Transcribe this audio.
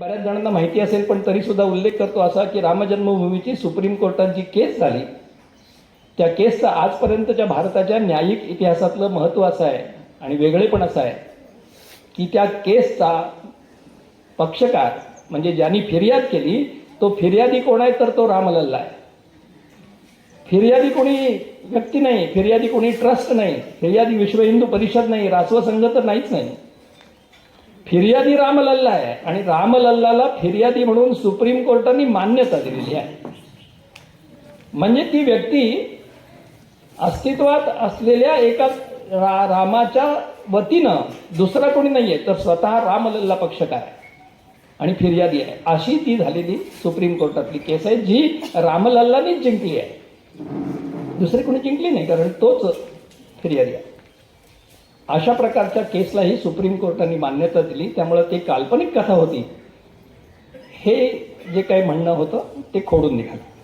बऱ्याच जणांना माहिती असेल पण तरी सुद्धा उल्लेख करतो असा की रामजन्मभूमीची सुप्रीम कोर्टात जी केस झाली. त्या केसचं आजपर्यंतच्या भारताच्या न्यायिक इतिहासातलं महत्त्व असं आहे आणि वेगळेपण असं आहे की त्या केसचा पक्षकार म्हणजे ज्यांनी फिर्याद केली तो फिर्यादी कोण आहे तर तो रामलल्ला आहे. फिर्यादी कोणी व्यक्ती नाही फिर्यादी कोणी ट्रस्ट नाही फिर्यादी विश्व हिंदू परिषद नाही रासव संघ तर नाहीच नाही. फिर्यादी रामलल्ला आहे. आणि रामलल्लाला फिर्यादी म्हणून सुप्रीम कोर्टाने मान्यता दिलेली आहे. म्हणजे ती व्यक्ती अस्तित्वात असलेल्या एका रा रामाच्या वतीनं दुसरा कोणी नाहीये तर स्वतः रामलल्ला पक्षकार आहे. आणि फिर्यादी आहे. अशी ती झालेली सुप्रीम कोर्टातली केस आहे जी रामलल्लानीच जिंकली आहे. दुसरी कोणी जिंकली नाही कारण तोच फिर्यादी आहे. अशा प्रकारच्या केसलाही सुप्रीम कोर्टाने मान्यता दिली. त्यामुळं ते काल्पनिक कथा होती. हे जे काही म्हणणं होतं ते खोडून निघालं.